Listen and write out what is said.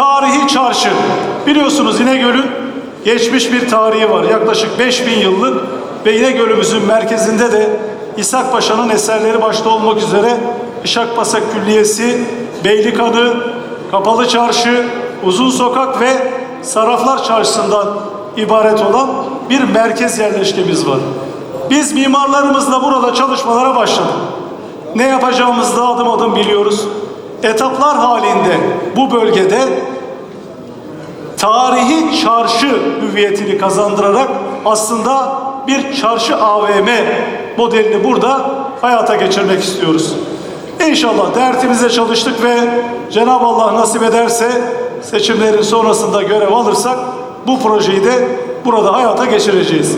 tarihi çarşı. Biliyorsunuz İnegöl'ün geçmiş bir tarihi var. Yaklaşık 5000 yıllık ve İnegöl'ümüzün merkezinde de İshak Paşa'nın eserleri başta olmak üzere İshak Paşa Külliyesi, Beylikanı, Kapalı Çarşı, Uzun Sokak ve Saraflar Çarşısı'ndan ibaret olan bir merkez yerleşkemiz var. Biz mimarlarımızla burada çalışmalara başladık. Ne yapacağımızı da adım adım biliyoruz. Etaplar halinde bu bölgede tarihi çarşı hüviyetini kazandırarak aslında bir çarşı AVM modelini burada hayata geçirmek istiyoruz. İnşallah dertimize çalıştık ve Cenab-ı Allah nasip ederse seçimlerin sonrasında görev alırsak bu projeyi de burada hayata geçireceğiz.